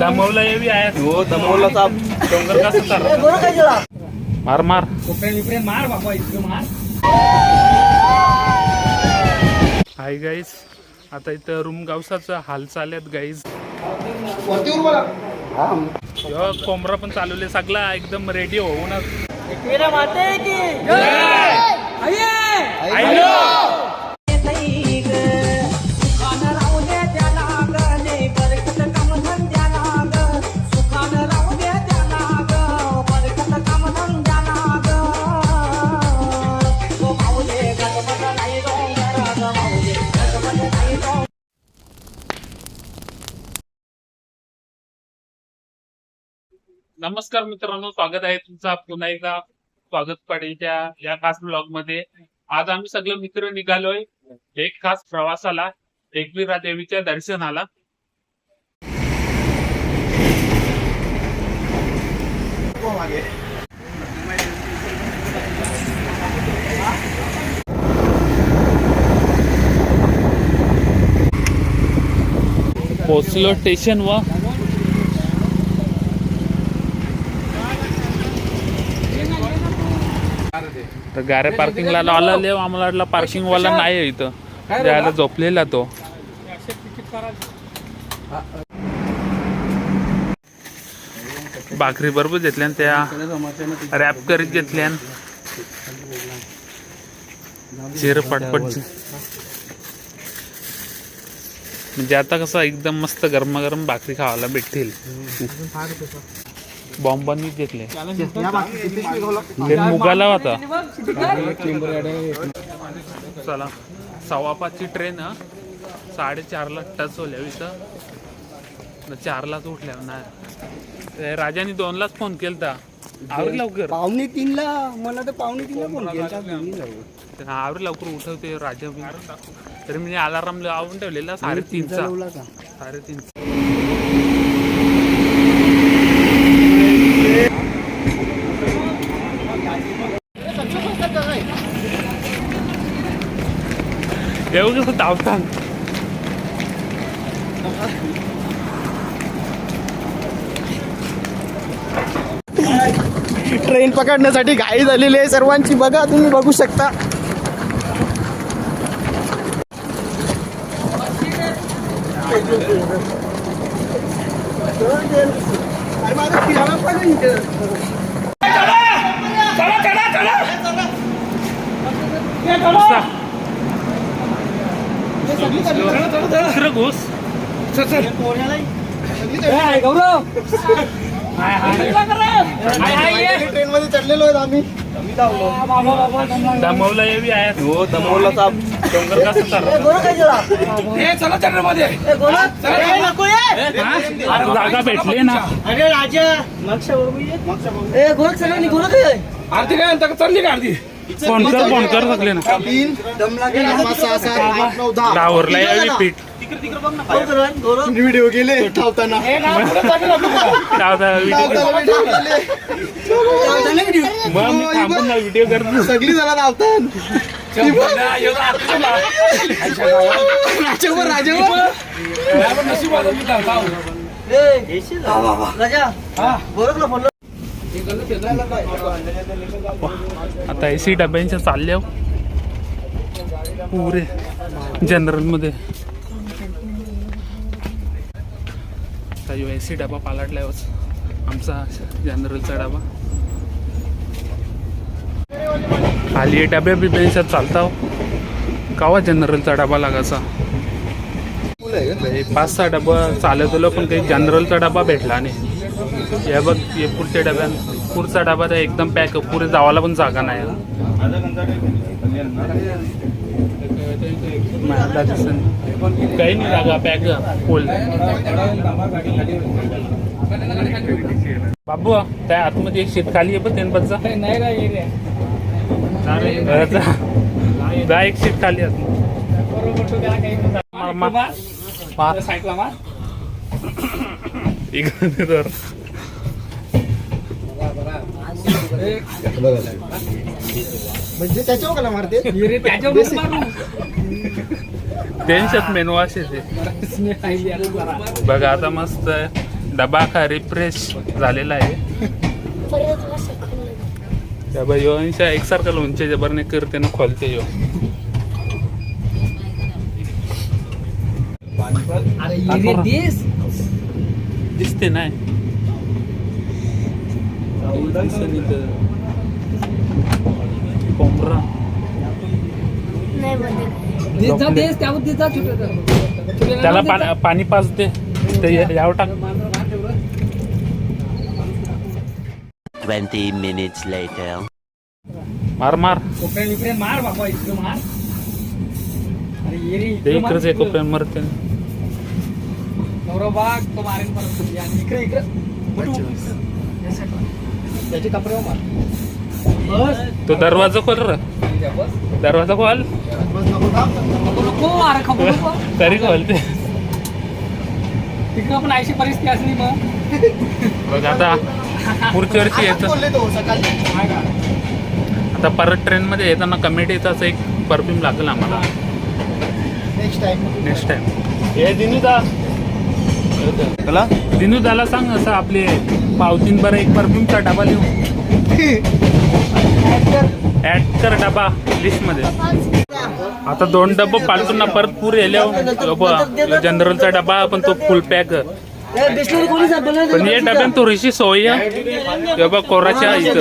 दमवला येवी आहे. हो दमवलाचा डोंगर कसं चालला? मार मार. हाय गाईज आता इथं रूम गावसाचं हाल चालत गाईज कोंबरा पण चालवले सगळा एकदम रेडी होऊनच. नमस्कार मित्रांनो स्वागत आहे तुमचा पुन्हा एकदा स्वागत पाटीलच्या या खास ब्लॉगमध्ये. आज आम्ही सगळे मित्र निघालोय एक खास प्रवासाला एकविरा देवीच्या दर्शनाला. पोचलो स्टेशन व तर गाड्या पार्किंगला लावला आम्हाला वाटलं पार्किंग वाला नाही आहे इथं. द्यायला झोपलेला तो. भाकरी बरोबर घेतल्या त्या. रॅप करीत घेतल्या चिर पटपट म्हणजे आता कसं एकदम मस्त गरमागरम भाकरी खावायला भेटतील. बॉम्बांनी घेतले ते मुगाला होता. चला. सव्वा पाचची ट्रेन हा. साडेचारला टच होल्या न चारलाच उठल्या ना. ते राजाने दोनलाच फोन केलता. आवरी लवकर. पावणे तीनला मला तर पावणे तीनला फोन केला आवरी लवकर उठवते राजा तरी मी अलाराम लावून ठेवलेला साडेतीनचा. साडेतीन कसं धावतात ट्रेन पकडण्यासाठी घाई झालेली आहे सर्वांची. बघा तुम्ही बघू शकता. दुसरं घुस ट्रेन मध्ये चढलेलो आहेत आम्ही दमवला येवी आहे हो दमवलाचा डोंगर कसं चालला अरे जागा भेटली ना अरे राजा ए गोरख सरांनी गोरख आहे. आरती काय म्हणता? चालली का आरती? फोन कर फोन कर सकले ना. तीन सहा आठ नऊ दहा. डावरला व्हिडिओ गेले धावताना. व्हिडिओ करतो सगळी जरा धावतात राजेवर राजा गोरखला आता ए सी डब्यांच्या चालल्या. पुरे जनरल ए सी डबा पालटलाय आमचा जनरलचा डबा. खाली डब्या बिब्यांच्या चालता कावा जनरलचा डबा लागायचा. हे पाच सहा डबा चालत होलो पण काही जनरलचा डबा भेटला नाही. या बघ हे पुढच्या डब्यात पुढचा डबा तर एकदम पॅक पुढे जावाला पण जागा नाही. काही नाही जागा पॅक फुल बाबू त्या आतमध्ये एक शेत खाली आहे पण जा एक शेत खाली आहे. मा- मा- मा- इकडे तर म्हणजे त्याच्यावर कला मारते त्यांच्यात मेनू असे ते. बघा आता मस्त डबा का रिफ्रेश झालेला आहे. त्या बाई योनच्या एकसारखा लोणचे जबरने करते ना खोलते यो. दिसते नाही. कोंबरा. त्याला पा- पाणी पाच दे ते या- यावर टाक. 20 minutes later. मार मार. मार बाबा इकडं मार. अरे ये रे ते इकडं मार, इकडेच एक इकडं. कोपऱ्यात मरते. नवरा बाग तो मारेन परत आणि इकडे इकडे. त्याचे कपडे मार. बस. तो दरवाजा खोल र. बस दरवाजा खोल. नको अरे खबर तरी खोलते तिकडं पण अशी परिस्थिती असली मग. बघ आता पुढच्या वर्षी यायचं बोलले तो सकाळी. काय का? आता परत ट्रेन मध्ये येताना कमिटीचाच एक परफ्यूम लागेल आम्हाला. नेक्स्ट टाइम नेक्स्ट टाइम हे दिनूदा दिनूदाला सांग असं आपले पावतीन बरं एक परफ्यूमचा डबा लिहू ऍड कर डबा लिस्टमध्ये. आता दोन डब्बा पालटून परत पुरे येल्या जनरलचा डबा पण तो फुल पॅक पण ये डब्यात तो ऋषी सोय आहे. बघ कोराच्या इथं.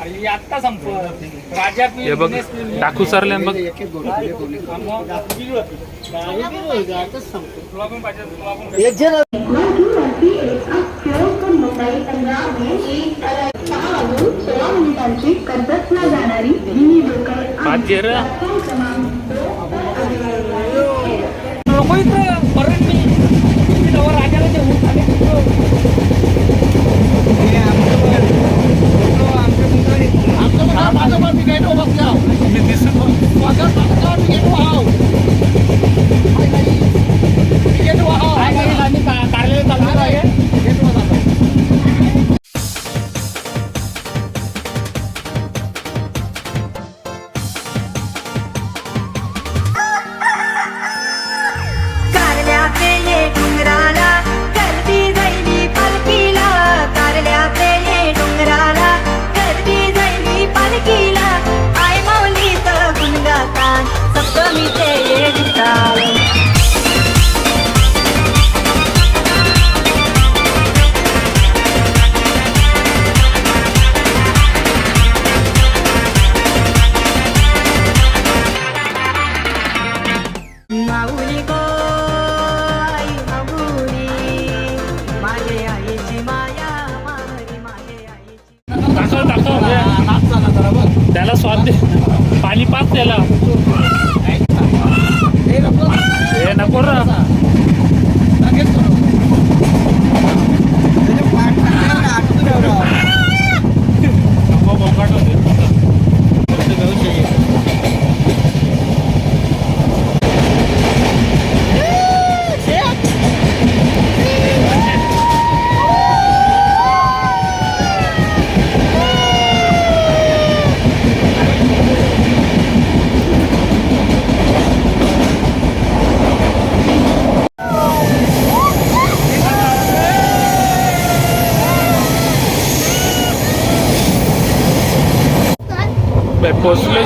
अरे आत्ता संपत राजा पी हे बघ टाकू सरले बघ तुला पण पाहिजे तुला पण एक जण पाच जेर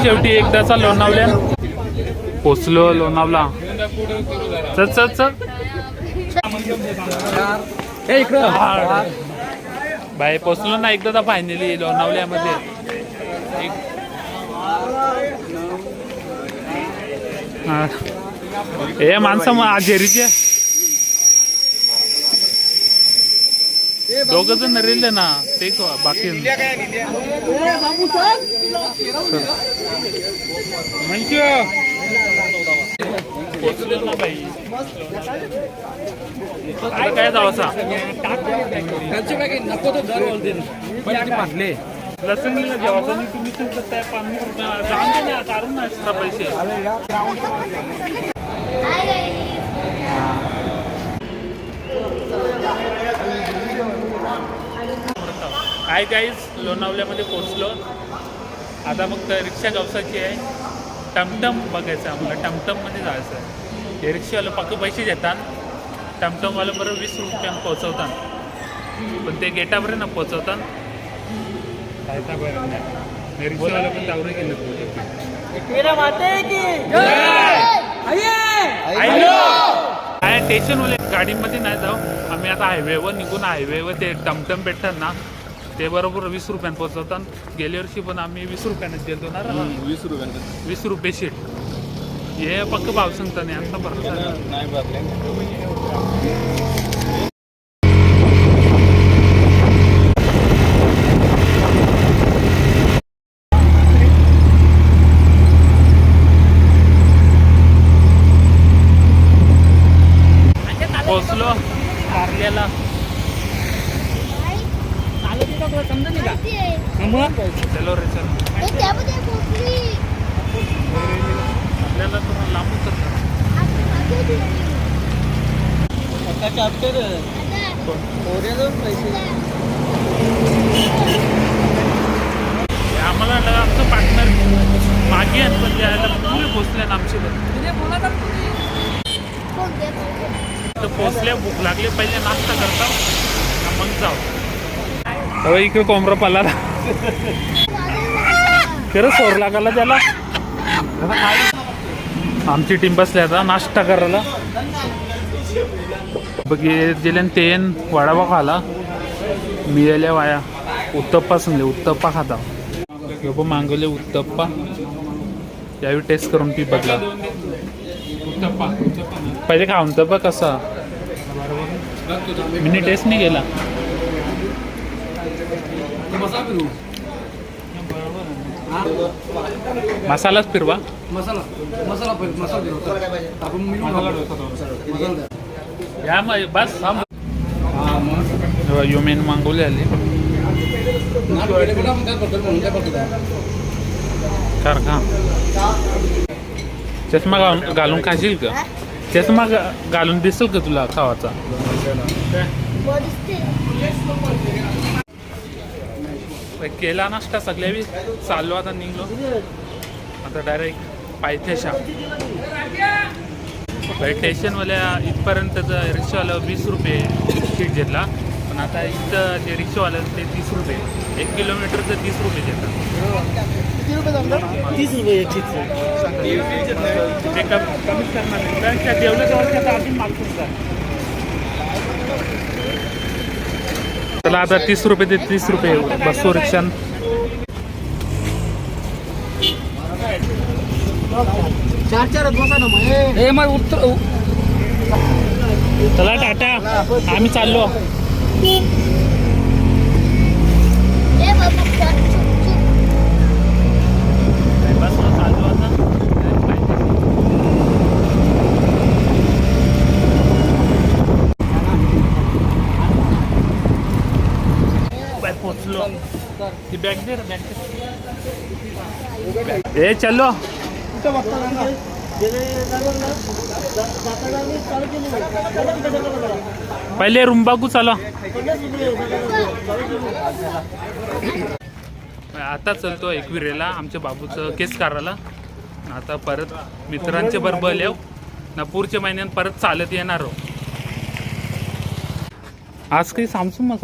शेवटी एकदाचा लोणावल्या पोचलो लोणावला चल चल चल. हे इकडं. बाय पोचलो ना एकदा फायनली लोणावल्यामध्ये एक- हा. माणसं मग जेरीचे दोघ जण रेल्वे ना ते बाकी काय जेवायचं आणि तुम्ही तुमचं त्या पाणी जाऊन दे ना काढून ना एक्स्ट्रा पैसे. काय काहीच लोणावल्यामध्ये पोचलो आता फक्त रिक्षा गवसाची आहे. टमटम बघायचं आम्हाला. टमटममध्ये जायचं आहे. हे रिक्षावाले पक्क पैसे देतात टमटमवाले बरोबर वीस रुपयानं पोचवतात पण ते गेटापर्यंत पोचवतात काय काय बरं नाही. रिक्षावाले पण गेले काय स्टेशनवाले गाडीमध्ये नाही जाऊ. आम्ही आता हायवेवर निघून हायवेवर ते टमटम भेटतात ना ते बरोबर वीस रुपयानं पोचवतात गेल्या वर्षी पण आम्ही वीस रुपयानं गेलो ना. वीस रुपये वीस रुपये शीट हे पक्क भाव सांगता नाही आता बरं नाही भरले पोचलो कारल्याला समजा नाही का मग चलो रे चल आपल्याला तर लांब उतरतं चॅप्टर ओरे दोन पैसे हे आम्हाला ल- आमचं पार्टनर मागे आहेत पण द्यायला पुरे पोचले ना आमचे तर पोचले भूक लागले. पहिले नाश्ता करता. मग जाऊ. इकडे कोंबरा पाला खरं सोर लागला त्याला. आमची टीम बसली आता नाश्ता करायला. बघ दिल्यान तेन वडापाव खाला. मिळाल्या वाया. उत्तप्पा समजले उत्तप्पा खाता. ह्यो मागवले उत्तप्पा. यावेळी टेस्ट करून ती बदला. पहिले खाऊन तर बघ कसा. मी टेस्ट नाही केला. मसालाच फिरवा. मसाला. मसाला मसाला. आपण मिळून. या मग बस हा, मग. यो मेन मागवले आले? कर का चष्मा घालून घालून खाशील का? चष्मा घा- घालून दिसेल का तुला खावाचा? केला नाश्ता सगळ्या बी चाललो आता निघलो. आता डायरेक्ट पायथ्याशा. स्टेशनवाल्या इथपर्यंतचं रिक्षावाला वीस रुपये तिकीट घेतला. पण आता इथं जे रिक्षावालं ते तीस रुपये. एक किलोमीटरचं तीस रुपये घेतात. किती रुपये जमलं तीस रुपये कमी कमीच करणार नाही. कारण त्या आता मागतोच चला आता तीस रुपये ते तीस रुपये बसो रिक्षान चार चार बसा ना मग. ए. मग उत्तर चला टाटा. आम्ही चाललो बस चाललो आता बाय, पोचलो हे चलो. पहिले रूम बघू आता चलतो एकविरेला आमच्या बाबूचं केस करायला. आता परत मित्रांचे बरोबर येऊ. ना पुढच्या महिन्यात परत चालत येणार आज काही सामसूम मग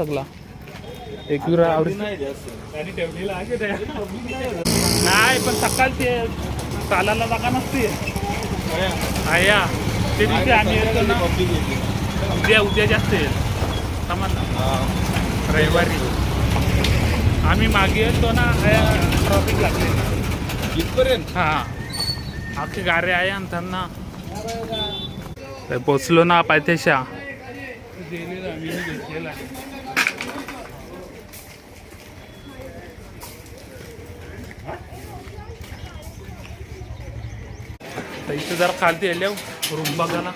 सगळा एकविरा आवडी नाही पण सकाळ ते चालायला जागा नसते. आया ते दिवशी आम्ही येतो ना. उद्या उद्या जास्त येईल समज. ना रविवारी. आम्ही मागे येतो ना ट्रॉफिक लागले इथपर्यंत? हा. आखी गारे आहे आणि त्यांना. ते पोचलो ना पायथेशा तर इथं जरा खालती येल्या रूम बघा ना.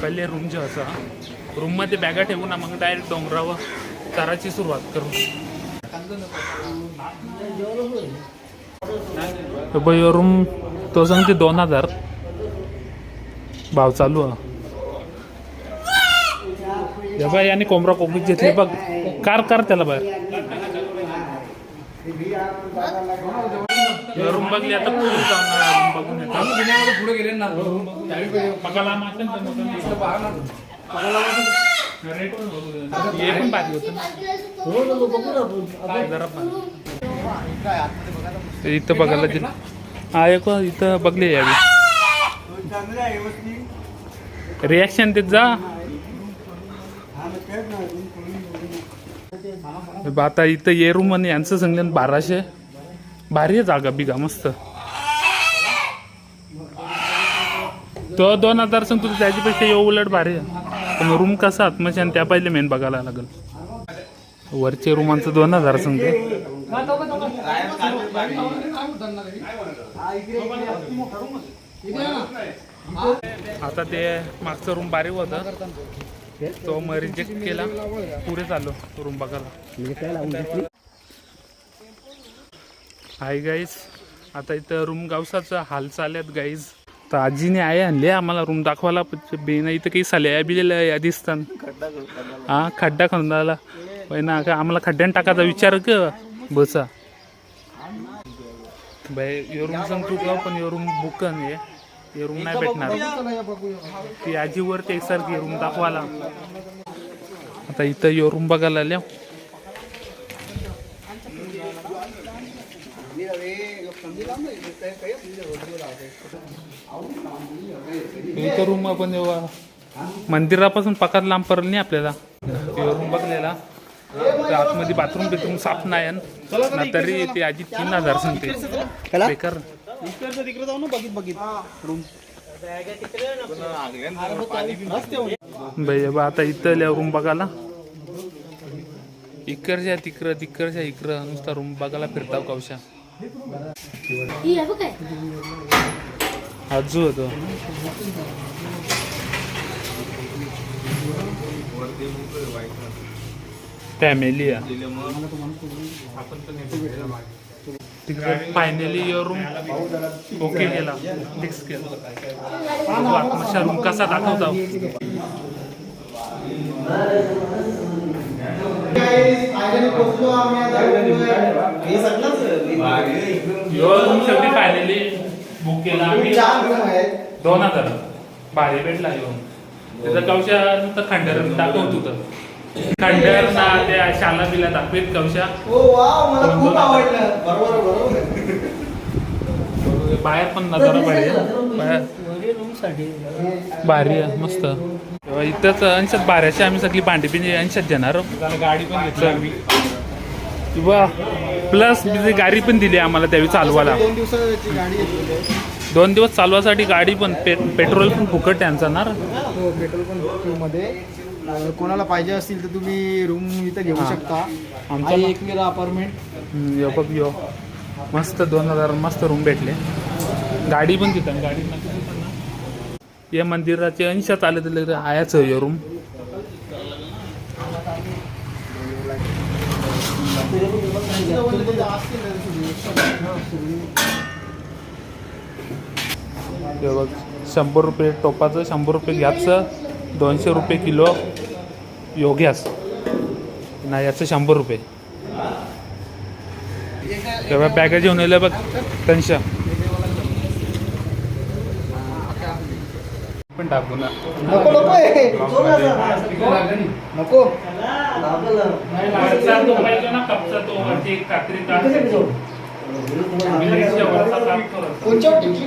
पहिले रूम जे असा रूममध्ये बॅगा ठेवू ना मग डायरेक्ट डोंगरावर चराची सुरुवात करू. रूम तो सांगते दोन हजार. भाव चालू आहे. बाय याने कोंबरा कोंबडी घेतली बघ. कार कार त्याला बाहेर. रूम बघली आता पुढे रूम बघून येतो. पुढे गेले ना. पकाला मासेल तर मग रेट. हे पण होतं. जरा पण. ते इथं बघायला दिलं हा एक इथं बघले यावी. रिॲक्शन देत जा. बा आता इथं ये रूम आणि यांचं सांगलं बाराशे. भारी आहे जागा बिगा मस्त. तो दोन हजार सांगतो त्याच्यापेक्षा येऊ उलट भारी आहे. पण रूम कसा आत्मशान आणि त्या पहिले मेन बघायला लागेल. वरचे रूमांचं दोन हजार सांगतो आता ते मागचा रूम बारीक होता. तो मग रिजेक्ट केला. पुढे चाललो रूम बघायला. हाय गाईज आता इथं रूम गावसाचं हाल आहेत गाईज तर आजीने आहे आणले आम्हाला रूम दाखवायला पण बेना इथं काही साल्या बिलेल्या या दिसतान हा खड्डा खंदाला होय ना का आम्हाला खड्ड्यान टाकायचा विचार ग बसा. बाई यो रूम सांगतो का पण यो रूम बुक आहे हे रूम नाही भेटणार. ती आजीवर ते एकसारखी रूम दाखवायला. आता इथं यो रूम बघायला आल्या. इथं रूम आपण जेव्हा मंदिरापासून पकार लांब पडलं नाही आपल्याला. ते रूम बघलेला. आतमध्ये बाथरूम बिथरूम साफ नाही ना तरी ते आजी तीन हजार सांगते. बेकार इकडचं तिकडे जाऊ ना बघित बघित रूम बा आता इथं रूम बघायला. इकडच्या तिकडं तिकडच्या इकडं नुसता रूम बघायला फिरताव कवशा. आजू होतो फॅमिली आहे. तिकडे फायनली रूम ओके केला. फिक्स केला रूम कसा दाखवता? शेवटी फायनली बुक केला. आम्ही दोन हजार भारी भेटला येऊन त्याचा कवशा नुसतं खंडर दाखवत होतं खंडर ना त्या शाला बिला दाखवीत कवशा हो वाव मला खूप आवडलं. बरोबर बरोबर. बाहेर पण नजारा आहे. बाहेर. भारी आहे मस्त. तेव्हा इथंच अंशात बाऱ्याची आम्ही सगळी भांडी पिंडी अंशात देणार. गाडी पण घेतली किंवा प्लस गाडी पण दिली आम्हाला त्यावेळी चालवायला. दोन दिवसाची गाडी घेतलेली आहे. दोन दिवस चालवासाठी गाडी पण पे पेट्रोल पण फुकट त्यांचा ना हो पेट्रोल पण मध्ये कोणाला पाहिजे असतील तर तुम्ही रूम इथं घेऊ. शकता. आमचा मग- एकविरा अपार्टमेंट यो बघ यो. मस्त दोन हजार मस्त रूम भेटले. गाडी पण तिथं गाडी. या मंदिराचे अंश चालत तर आयाच यो रूम हे बघ शंभर रुपये टोपाचं शंभर रुपये घ्यायचं दोनशे रुपये किलो योग्यास. नाही याचं शंभर रुपये. तेव्हा पॅकेज येऊन येलं बघ त्यांच्या पण टाकू ना. नको नको हे. नको पाहिजे ना कपचा तो वरती एक कात्री काढ. बिल्डिंगच्या वरचा काप करत. कोणच्या टिकली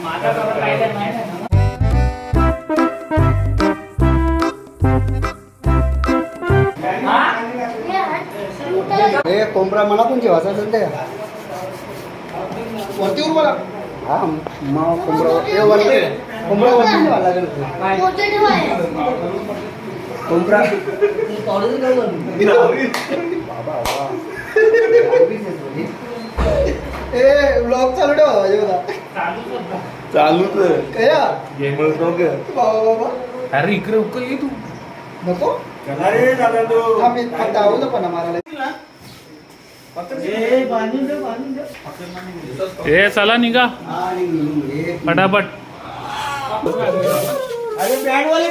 हे. हे कोंबडा मला पण जेवायचा असेल ते. वरती उर मला. हा मग कोंबडा हे वरती. कोंबडा वरती जेवायला लागेल कोंबडा. बाबा बाबा. ए ब्लॉग चालू ठेवा माझे बघा. चालूच कया? ये. बाबा बाबा. अरे इकडे उकल ये तू. नको. फक्त पण ए हे चला निघा. फटाफट. अरे बँड वाले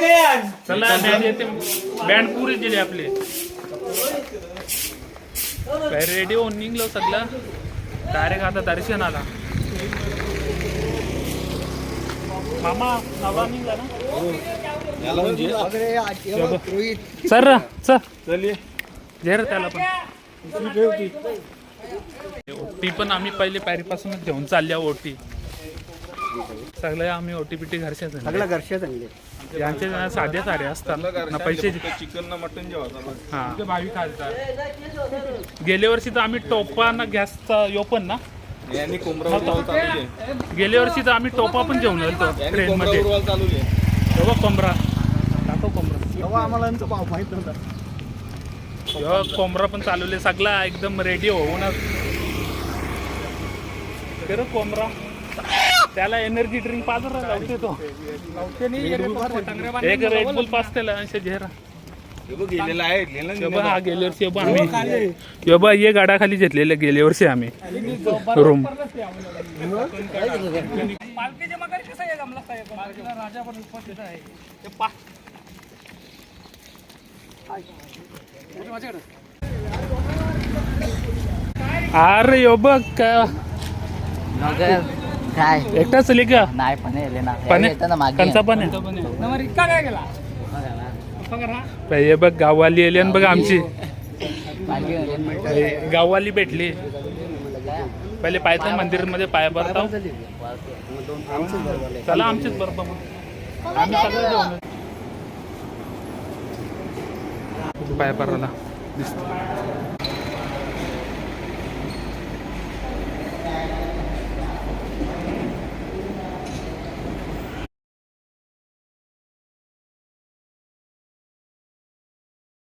चला बँड येते. बँड पुरे दिले आपले. रेडिओ निघलो सगळं? डायरेक्ट आता दर्शन आला मामा नवा निघला ना? हे रोहित सर र चल जेर त्याला पण. ओटी पण आम्ही पहिले पॅरीपासूनच घेऊन चालल्या ओटी. सगळे आम्ही ओटी पिटी घरच्याच आहे. सगळं घरचे चांगले यांचे ना साधे सारे असतात ना पैसे चिकन ना मटन जेव्हा हा. भावी खालतात. गेल्या वर्षी तर आम्ही टोपा ना गॅसचा यो पण ना. यांनी आहे. गेल्या वर्षी तर आम्ही टोपा पण गेलो यांनी ट्रेन मध्ये. उरवाल चालू आहे. तेव्हा कोंबरा. दाखव कोंबरा. तेव्हा आम्हाला माहीत नव्हता. कोंबरा पण चालवले सगळा एकदम रेडी होऊनच. खरं कोंबरा. त्याला एनर्जी ड्रिंक पाजर लावते तो. एक पास त्याला झेरा. हे बघ गेलेला आहे हे गेल्या वर्षी हे आम्ही. हे हे गाडाखाली घेतलेले गेल्या वर्षी आम्ही. रूम अरे यो बघ का एकटाच चली का? नाही पण येले ना. पण कंचा पण आहे. हे. बघ गाववाली आली आणि बघ आमची. गाववाली भेटली. पहिले पायथन मंदिरमध्ये पाय भरतो चला आमचीच बरोबर आम्ही जाऊ पाय भरायला दिसतो.